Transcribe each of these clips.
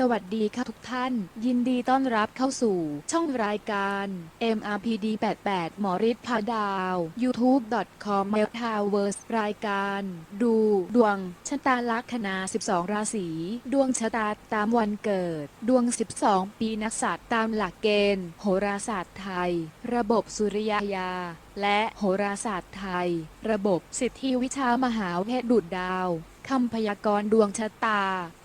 สวัสดีค่ะทุกท่าน ยินดีต้อนรับเข้าสู่ช่องรายการ MRPD 88หมอฤทธิ์พาดาว youtube.com m e l t a v e r s รายการ ดูดวงชะตาลัคนา 12 ราศี ดวงชะตาตามวันเกิด ดวง 12 ปีนักษัตริย์ตามหลักเกณฑ์ โหราศาสตร์ไทย ระบบสุริยายา และโหราศาสตร์ไทย ระบบสิทธิวิชามหาเวทดูดดาวคำพยากรณ์ดวงชะตา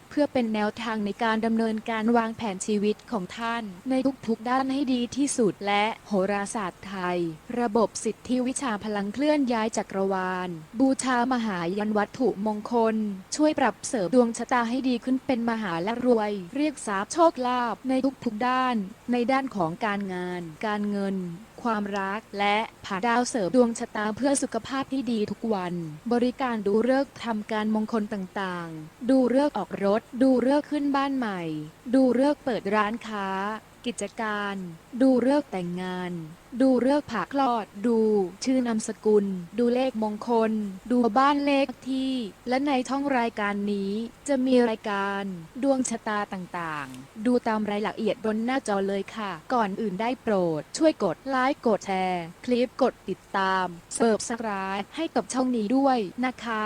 เพื่อเป็นแนวทางในการดำเนินการวางแผนชีวิตของท่าน ในทุกๆด้านให้ดีที่สุดและโหราศาสตร์ไทย ระบบสิทธิวิชาพลังเคลื่อนย้ายจักรวาล บูชามหายันวัตถุมงคล ช่วยปรับเสริมดวงชะตาให้ดีขึ้นเป็นมหาและรวย เรียกทรัพย์โชคลาภในทุกๆด้าน ในด้านของการงาน การเงิน ความรัก และผ่าดาวเสริมดวงชะตาเพื่อสุขภาพที่ดีทุกวัน บริการดูเลิกทำการมงคลต่างๆ ดูเลิกออกรถ ดูเลิกขึ้นบ้านใหม่ ดูเลิกเปิดร้านค้า กิจการ ดูเลิกแต่งงาน ดูเลิกผ่าคลอด ดู ชื่อนามสกุล ดูเลขมงคล ดูบ้านเลขที่ และในท่องรายการนี้ จะมีรายการ ดวงชะตาต่างๆ ดูตามรายละเอียดบนหน้าจอเลยค่ะ ก่อนอื่นได้โปรด ช่วยกดไลค์กดแชร์ คลิปกดติดตามเสิร์ฟสกรายให้กับช่องนี้ด้วยนะคะ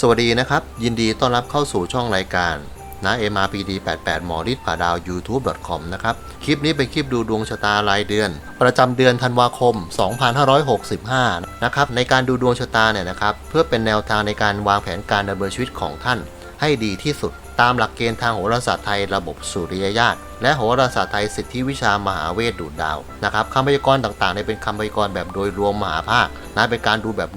สวัสดีนะครับ ยินดีต้อนรับเข้าสู่ช่องรายการ นะ MRPD 88หมอฤทธิ์ผาดาว YouTube.com นะครับ คลิปนี้เป็นคลิปดูดวงชะตารายเดือน ประจำเดือนธันวาคม 2565 นะครับ ในการดูดวงชะตาเนี่ยนะครับ เพื่อเป็นแนวทางในการวางแผนการดำเนินชีวิตของท่าน ให้ดีที่สุด ตามหลักเกณฑ์ทางโหราศาสตร์ไทยระบบสุริยญาตและโหราศาสตร์ไทยสิทธิวิชามหาเวทดูดดาวนะครับคำพยากรณ์ต่างๆเนี่ยเป็นคำพยากรณ์แบบโดยรวมมหาภาคนะเป็นการดูแบบ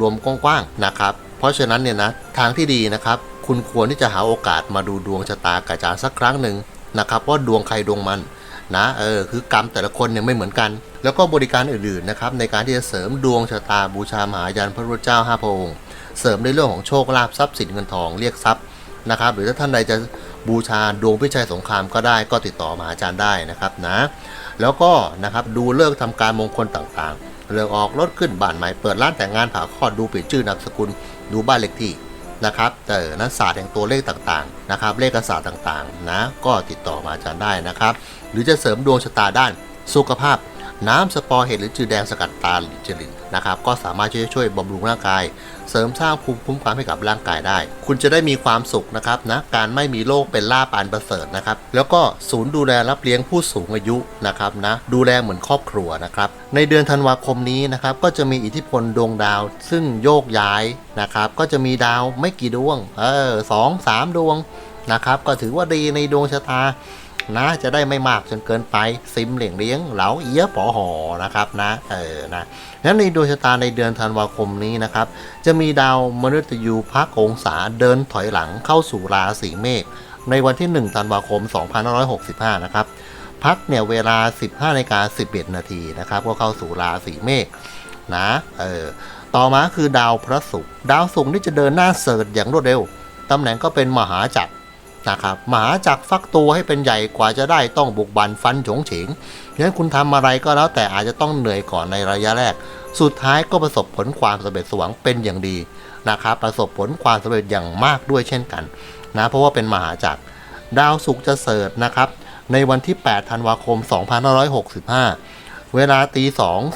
รวมๆๆกว้างๆนะครับเพราะฉะนั้นเนี่ยนะทางที่ดีนะครับ คุณควรที่จะหาโอกาสมาดูดวงชะตากับอาจารย์สักครั้งหนึ่งนะครับว่าดวงใครดวงมันนะเออคือกรรมแต่ละคนเนี่ยไม่เหมือนกัน แล้วก็บริการอื่นๆนะครับในการที่จะเสริมดวงชะตาบูชามหายันพระพุทธเจ้าห้าพระองค์เสริมในเรื่องของโชคลาภทรัพย์สินเงินทองเรียกทรัพย์นะครับ หรือถ้าท่านใดจะบูชาดวงพิชัยสงครามก็ได้ก็ติดต่อมาหาอาจารย์ได้นะครับนะแล้วก็นะครับดูเลิกษ์ทำการมงคลต่างๆ เรื่องออกรถขึ้นบ้านใหม่เปิดร้านแต่งงานผ่าคลอดดูเปลี่ยนชื่อนามสกุลดูบ้านเลขที่ นะครับแต่นักศาสตร์แห่งตัวเลขต่างๆนะครับเลขศาสตร์ต่างๆนะก็ติดต่อมาอาจารย์ได้นะครับ หรือจะเสริมดวงชะตาด้านสุขภาพ น้ำสปอร์เห็ดหรือจืดแดงสกัดตาหรือจลิงนะครับ ก็สามารถช่วยช่วยบำรุงร่างกาย เสริมสร้างภูมิคุ้มกันให้กับร่างกายได้ คุณจะได้มีความสุขนะครับนะการไม่มีโรคเป็นลาบอันประเสริฐนะครับแล้วก็ศูนย์ดูแลรับเลี้ยงผู้สูงอายุนะครับนะดูแลเหมือนครอบครัวนะครับในเดือนธันวาคมนี้นะครับก็จะมีอิทธิพลดวงดาว ซึ่งโยกย้ายนะครับก็จะมีดาวไม่กี่ดวงเออสองสามดวงนะครับก็ถือว่าดีในดวงชะตา นะ จะได้ไม่มากจนเกินไปซิมเหลี่ยงเลี้ยงเหลาเอี้ยปอหอนะครับนะเออนะนั้นในดวงชะตาในเดือนธันวาคมนี้นะครับจะมีดาวมฤตยูพักองศาเดินถอยหลังเข้าสู่ราศีเมษในวันที่ 1 ธันวาคม 2565 นะครับ พักเนี่ยเวลา 15นาฬิกา11 นาทีนะครับ ก็เข้าสู่ราศีเมษนะ เออ ต่อมาคือดาวพระศุกร์ ดาวศุกร์นี่จะเดินหน้าเสริร์อย่างรวดเร็ว ตำแหน่งก็เป็นมหาจักร นะครับมหาจักรฟักตัวให้เป็นใหญ่กว่าจะได้ต้องบุกบันฟันฉงเฉงฉะนั้นคุณทำอะไรก็แล้วแต่อาจจะต้องเหนื่อยก่อนในระยะแรก สุดท้ายก็ประสบผลความสำเร็จสวงเป็นอย่างดีนะครับประสบผลความสำเร็จอย่างมากด้วยเช่นกันนะเพราะว่าเป็นมหาจักรดาวศุกร์จะเสริฐนะครับในวันที่ 8 ธันวาคม 2565 เวลาตี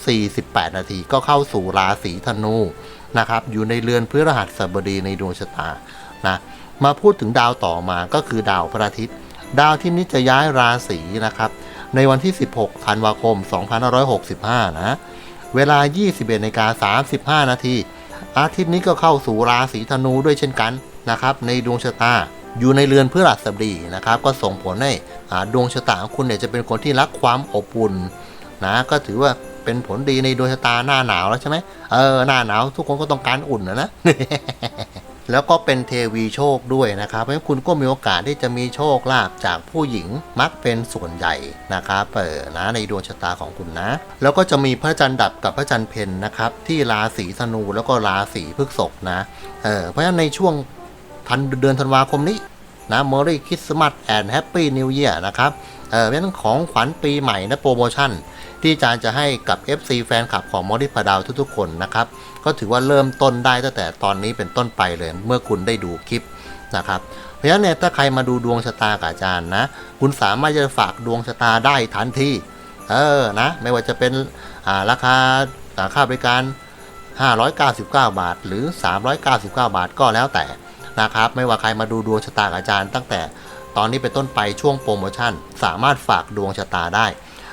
2 48 นาทีก็เข้าสู่ราศีธนูนะครับอยู่ในเรือนพฤหัสบดีในดวงชะตานะ มาพูดถึงดาวต่อมาก็คือดาวพระอาทิตย์ ดาวที่นี้จะย้ายราศีนะครับ ในวันที่ 16 ธันวาคม 2565 นะ เวลา 21นาฬิกา35 นาทีอาทิตย์นี้ก็เข้าสู่ราศีธนูด้วยเช่นกันนะครับ ในดวงชะตาอยู่ในเรือนพฤหัสบดีนะครับ ก็ส่งผลให้อาดวงชะตาของคุณเนี่ยจะเป็นคนที่รักความอบอุ่นนะก็ถือว่าเป็นผลดีในดวงชะตาหน้าหนาวแล้วใช่ไหมเออหน้าหนาวทุกคนก็ต้องการอุ่นนะนะ แล้วก็เป็นเทวีโชคด้วยนะครับเพราะฉะนั้นคุณก็มีโอกาสที่จะมีโชคลาภจากผู้หญิงมักเป็นส่วนใหญ่นะครับเออนะในดวงชะตาของคุณนะ แล้วก็จะมีพระจันทร์ดับกับพระจันทร์เพนนะครับที่ราศีธนูแล้วก็ราศีพฤษภนะเออเพราะฉะนั้นในช่วงทันเดือนธันวาคมนี้นะ Merry Christmas and Happy New Year นะครับเออเพราะฉะนั้นของขวัญปีใหม่นะโปรโมชั่น ที่อาจารย์จะให้กับ FC แฟนคลับของมอริพาดาวทุกๆคนนะครับ ก็ถือว่าเริ่มต้นได้ตั้งแต่ตอนนี้เป็นต้นไปเลย เมื่อคุณได้ดูคลิปนะครับเพราะฉะนั้นเนี่ยถ้าใครมาดูดวงชะตากับอาจารย์นะ คุณสามารถจะฝากดวงชะตาได้ทันทีเออนะ ไม่ว่าจะเป็นอ่าราคาอ่าค่าบริการ 599 บาท หรือ 399 บาทก็แล้วแต่นะครับ ไม่ว่าใครมาดูดวงชะตากับอาจารย์ ตั้งแต่ตอนนี้เป็นต้นไปช่วงโปรโมชั่น สามารถฝากดวงชะตาได้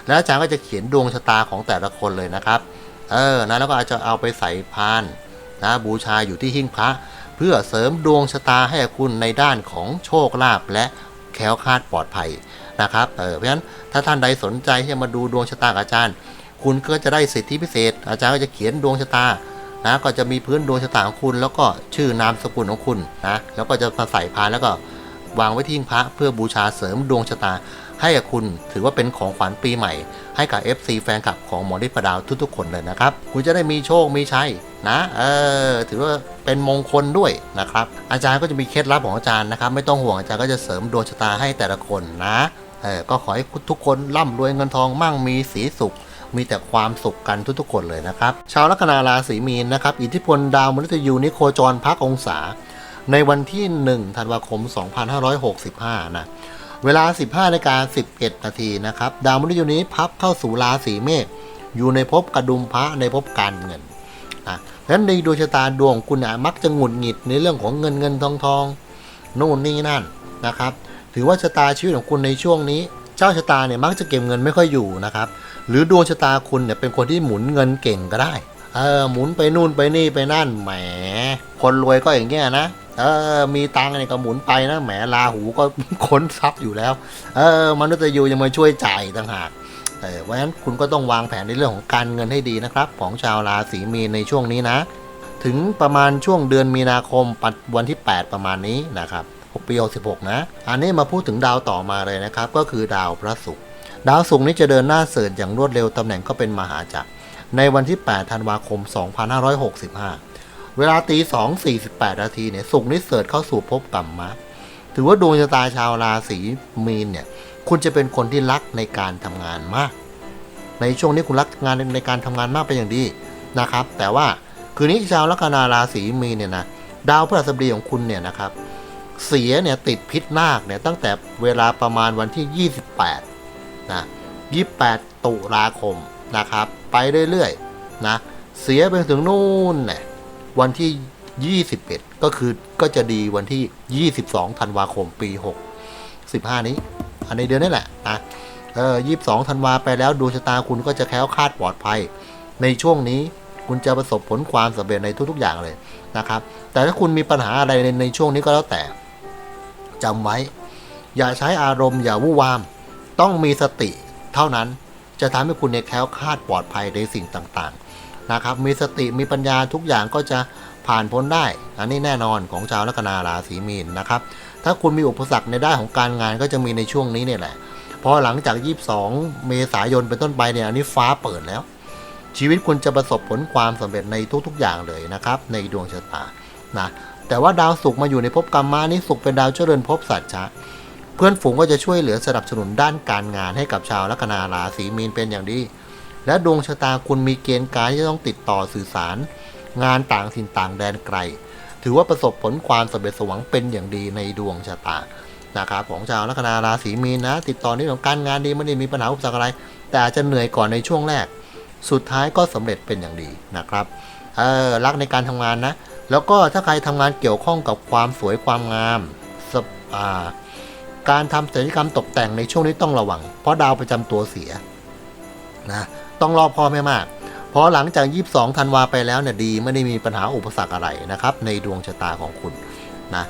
แล้วอาจารย์ก็จะเขียนดวงชะตาของแต่ละคนเลยนะครับ เออนะแล้วก็อาจจะเอาไปใส่พานนะบูชาอยู่ที่หิ้งพระ เพื่อเสริมดวงชะตาให้คุณในด้านของโชคลาภและแคล้วคลาดปลอดภัยนะครับเออเพราะฉะนั้นถ้าท่านใดสนใจที่จะมาดูดวงชะตาอาจารย์ คุณก็จะได้สิทธิพิเศษ อาจารย์ก็จะเขียนดวงชะตานะก็จะมีพื้นดวงชะตาของคุณ แล้วก็ชื่อนามสกุลของคุณนะแล้วก็จะมาใส่พานแล้วก็วางไว้ที่หิ้งพระเพื่อบูชาเสริมดวงชะตา ให้กับคุณถือว่าเป็นของขวัญปีใหม่ ให้กับ FC แฟนคลับของหมอฤทธิ์ประดาวทุกๆ คนเลยนะครับ คุณจะได้มีโชคมีชัยนะเออถือว่าเป็นมงคลด้วยนะครับ อาจารย์ก็จะมีเคล็ดลับของอาจารย์นะครับ ไม่ต้องห่วงอาจารย์ก็จะเสริมดวงชะตาให้แต่ละคนนะเออก็ขอให้ทุกคนร่ำรวยเงินทองมั่งมีสีสุขมีแต่ความสุขกันทุกๆ คนเลยนะครับ ชาวลัคนาราศีมีนนะครับ อิทธิพลดาวมฤตยูนิโคจรพักองศา ในวันที่ 1 ธันวาคม 2565 นะ เวลา 15นาฬิกา11 นาทีนะครับ ดาวมฤตยูนี้พับเข้าสู่ราศีเมษอยู่ในภพกระดุมพระในภพการเงินนะดังนั้นในดวงชะตาดวงของคุณเนี่ยมักจะหงุดหงิดในเรื่องของเงินเงินทองทองนู่นนี่นั่นนะครับ ถือว่าชะตาชีวิตของคุณในช่วงนี้ เจ้าชะตาเนี่ยมักจะเก็บเงินไม่ค่อยอยู่นะครับ หรือดวงชะตาคุณเนี่ยเป็นคนที่หมุนเงินเก่งก็ได้ เออหมุนไปนู่นไปนี่ไปนั่นแหมคนรวยก็อย่างเงี้ยนะ เออ มีตังค์เนี่ยก็หมุนไปนะ แหมลาหูก็ค้นทรัพย์อยู่แล้ว เออมนุษย์ยูยังมาช่วยจ่ายต่างหาก เออเพราะฉะนั้นคุณก็ต้องวางแผนในเรื่องของการเงินให้ดีนะครับ ของชาวราศีมีนในช่วงนี้นะ ถึงประมาณช่วงเดือนมีนาคมปัดวันที่ 8 ประมาณนี้นะครับ6ปี66นะ อันนี้มาพูดถึงดาวต่อมาเลยนะครับ ก็คือดาวพระศุกร์ ดาวศุกร์นี้จะเดินหน้าเสริญอย่างรวดเร็วตำแหน่งก็เป็นมหาจักร ในวันที่ 8 ธันวาคม 2565 เวลาตี2.48นาทีเนี่ยศุกนี้เสริญเข้าสู่ภพกรรมมะถือว่าดวงชะตาชาวราศีมีนเนี่ย คุณจะเป็นคนที่รักในการทำงานมาก ในช่วงนี้คุณรักงานในการทำงานมากเป็นอย่างดีนะครับ แต่ว่าคืนนี้ชาวลัคนาราศีมีนเนี่ยนะดาวพฤหัสบดีของคุณเนี่ยนะครับ เสียเนี่ยติดพิษนาคเนี่ยตั้งแต่เวลาประมาณวันที่ 28นะ28 ตุลาคมนะครับ ไปเรื่อยๆนะเสียไปถึงนู่นเนี่ย วันที่ 21 ก็คือก็จะดีวันที่ 22 ธันวาคมปี 6 15 นี้ อันในเดือนนี้แหละนะเออ22 ธันวาไปแล้วดวงชะตาคุณก็จะแคล้วคลาดปลอดภัย ในช่วงนี้คุณจะประสบผลความสำเร็จในทุกๆอย่างเลยนะครับ แต่ถ้าคุณมีปัญหาอะไรในในช่วงนี้ก็แล้วแต่จำไว้ อย่าใช้อารมณ์อย่าวู่วาม ต้องมีสติเท่านั้นจะทำให้คุณเนี่ยแคล้วคลาดปลอดภัยในสิ่งต่างๆ นะครับ มีสติมีปัญญาทุกอย่างก็จะผ่านพ้นได้ อันนี้แน่นอนของชาวลัคนาราศีมีนนะครับ ถ้าคุณมีอุปสรรคในด้านของการงานก็จะมีในช่วงนี้เนี่ยแหละ พอหลังจาก 22 เมษายนเป็นต้นไปเนี่ยอันนี้ฟ้าเปิดแล้ว ชีวิตคุณจะประสบผลความสำเร็จในทุกๆ อย่างเลยนะครับ ในดวงชะตา นะ แต่ว่าดาวศุกร์มาอยู่ในภพกรรมะนี่ศุกร์เป็นดาวเจริญภพสัจจะเพื่อนฝูงก็จะช่วยเหลือสนับสนุนด้านการงานให้กับชาวลัคนาราศีมีนเป็นอย่างดี และดวงชะตาคุณมีเกณฑ์การที่จะต้องติดต่อสื่อสาร งานต่างถิ่นต่างแดนไกล ถือว่าประสบผลความสำเร็จสมหวังเป็นอย่างดีในดวงชะตานะครับของชาวลัคนาราศีมีนนะ ติดต่อในเรื่องของการงานดีไม่ได้มีปัญหาอุปสรรคอะไร แต่อาจจะเหนื่อยก่อนในช่วงแรก สุดท้ายก็สำเร็จเป็นอย่างดีนะครับเออรักในการทำงานนะ แล้วก็ถ้าใครทำงานเกี่ยวข้องกับความสวยความงามสปาการทำศัลยกรรมตกแต่งในช่วงนี้ต้องระวัง เพราะดาวประจำตัวเสียนะ ต้องรอบพอไม่มาก เพราะหลังจาก 22ธันวาไปแล้วเนี่ยดีไม่ได้มีปัญหาอุปสรรคอะไรนะครับ ในดวงชะตาของคุณนะ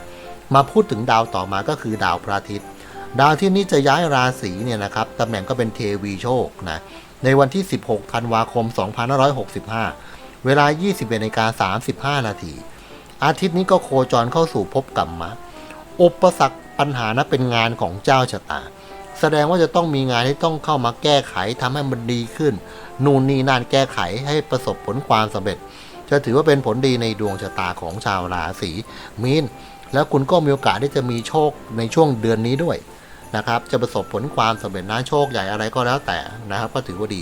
มาพูดถึงดาวต่อมาก็คือดาวพระอาทิตย์ ดาวที่นี้จะย้ายราศีเนี่ยนะครับตำแหน่งก็เป็นเทวีโชคนะในวันที่ 16ธันวาคม 2565 เวลา 21นาฬิกา35 นาที อาทิตย์นี้ก็โคจรเข้าสู่ภพกรรมะ อุปสรรคปัญหานะเป็นงานของเจ้าชะตา แสดงว่าจะต้องมีงานที่ต้องเข้ามาแก้ไขทำให้มันดีขึ้น นู่นนี่นั่นแก้ไขให้ประสบผลความสำเร็จ จะถือว่าเป็นผลดีในดวงชะตาของชาวราศีมีน แล้วคุณก็มีโอกาสที่จะมีโชคในช่วงเดือนนี้ด้วยนะครับ จะประสบผลความสำเร็จนะโชคใหญ่อะไรก็แล้วแต่นะครับ ก็ถือว่าดี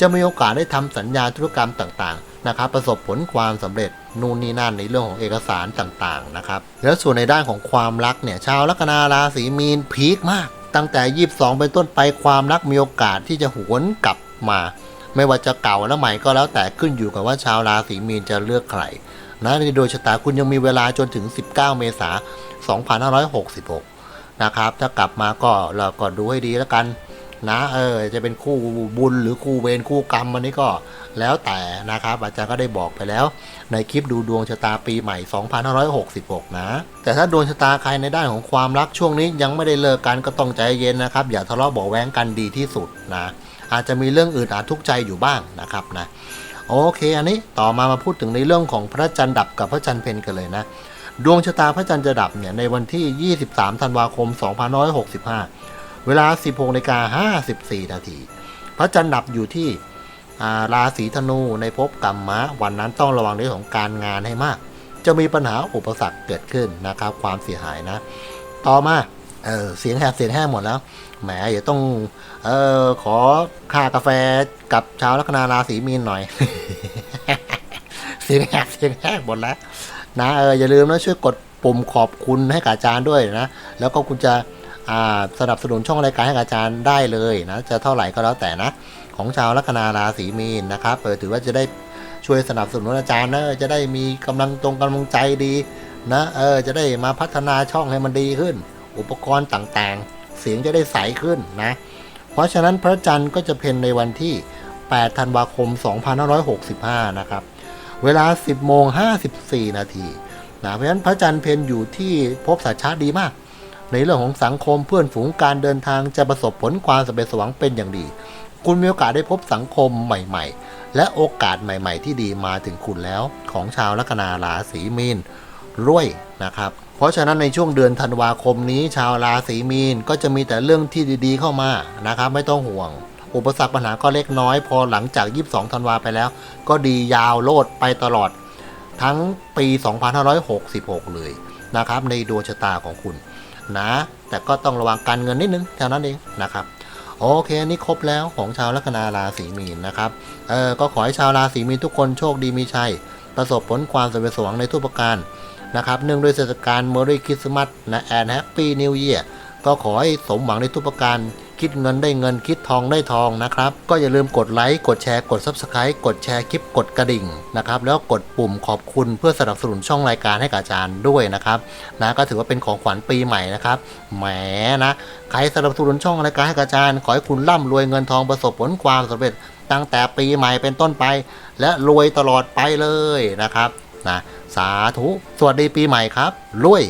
จะมีโอกาสได้ทำสัญญาธุรกรรมต่างๆนะครับ ประสบผลความสำเร็จนู่นนี่นั่นในเรื่องของเอกสารต่างๆนะครับ แล้วส่วนในด้านของความรักเนี่ยชาวลัคนาราศีมีนพีคมาก ตั้งแต่22เป็นต้นไปความรักมีโอกาสที่จะหวนกลับมา ไม่ว่าจะเก่าและใหม่ก็แล้วแต่ขึ้นอยู่กับว่าชาวราศีมีนจะเลือกใครนะในโดยชะตาคุณยังมีเวลาจนถึง 19 เมษายน 2566 นะครับ ถ้ากลับมาก็เราก็ดูให้ดีแล้วกัน นะเออจะเป็นคู่บุญหรือคู่เวรคู่กรรมอันนี้ก็แล้วแต่นะครับ อาจารย์ก็ได้บอกไปแล้ว ในคลิปดูดวงชะตาปีใหม่ 2566 นะ แต่ถ้าดวงชะตาใครในด้านของความรักช่วงนี้ยังไม่ได้เลิกกันก็ต้องใจเย็นนะครับ อย่าทะเลาะเบาะแว้งกันดีที่สุดนะ อาจจะมีเรื่องอื่นอาจทุกใจอยู่บ้างนะครับนะโอเค อันนี้ต่อมามาพูดถึงในเรื่องของพระจันทร์ดับกับพระจันทร์เพนกันเลยนะ ดวงชะตาพระจันทร์จะดับเนี่ยในวันที่ 23 ธันวาคม 2565 เวลา 16นาฬิกา54 นาทีพระจันทร์ดับอยู่ที่ราศีธนูในภพกรรมมะ วันนั้นต้องระวังเรื่องของการงานให้มาก จะมีปัญหาอุปสรรคเกิดขึ้นนะครับ ความเสียหายนะ ต่อมาเออเสียงแหบเสียงแห้หมดแล้วแหมเดี๋ยวต้องเออขอค่ากาแฟกับชาวลัคนาราศีมีนหน่อย เสียงแหบเสียงแห้หมดแล้วนะเอออย่าลืมนะช่วยกดปุ่มขอบคุณให้กับอาจารย์ด้วยนะ แล้วก็คุณจะ สนับสนุนช่องรายการให้อาจารย์ได้เลยนะจะเท่าไหร่ก็แล้วแต่นะ ของชาวลัคนาราศีมีนนะครับเออถือว่าจะได้ช่วยสนับสนุนอาจารย์นะจะได้มีกำลังตรงกำลังใจดีนะเออจะได้มาพัฒนาช่องให้มันดีขึ้น อุปกรณ์ต่างๆ เสียงจะได้ใสขึ้นนะ เพราะฉะนั้นพระจันทร์ก็จะเพ็ญในวันที่ 8 ธันวาคม 2565 นะครับ เวลา 10โมง54 นาทีนะเพราะฉะนั้นพระจันทร์เพ็ญอยู่ที่ภพสัชชาดีมาก ในเรื่องของสังคมเพื่อนฝูงการเดินทางจะประสบผลความสำเร็จสวังเป็นอย่างดี คุณมีโอกาสได้พบสังคมใหม่ ๆ และโอกาสใหม่ ๆ ที่ดีมาถึงคุณแล้วของชาวลัคนาราศีมีนรวยนะครับ เพราะฉะนั้นในช่วงเดือนธันวาคมนี้ ชาวราศีมีนก็จะมีแต่เรื่องที่ดีๆเข้ามานะครับ ไม่ต้องห่วง อุปสรรคปัญหาก็เล็กน้อย พอหลังจาก 22 ธันวาไปแล้ว ก็ดียาวโลดไปตลอดทั้งปี 2566 เลยนะครับ ในดวงชะตาของคุณ นะ แต่ก็ต้องระวังการเงินนิดนึงเท่านั้นเองนะครับโอเคอันนี่ครบแล้วของชาวลัคนาราศีมีนนะครับเออก็ขอให้ชาวราศีมีนทุกคนโชคดีมีชัย ประสบผลความสำเร็จสวงในทุกประการนะครับเนื่องด้วยเทศกาลเมอรี่คริสต์มาสนะแอนแฮปปี้นิวเยียร์ก็ขอให้สมหวังในทุกประการ คิดเงินได้เงินคิดทองได้ทองนะครับ ก็อย่าลืมกดไลค์กดแชร์กด Subscribe กดแชร์คลิปกดกระดิ่งนะครับแล้วกดปุ่มขอบคุณเพื่อสนับสนุนช่องรายการให้กับอาจารย์ด้วยนะครับนะก็ถือว่าเป็นของขวัญปีใหม่นะครับแหมนะใครสนับสนุนช่องรายการให้กับอาจารย์ ขอให้คุณร่ำรวยเงินทองประสบผลความสำเร็จตั้งแต่ปีใหม่เป็นต้นไป และรวยตลอดไปเลยนะครับนะสาธุ สวัสดีปีใหม่ครับรวย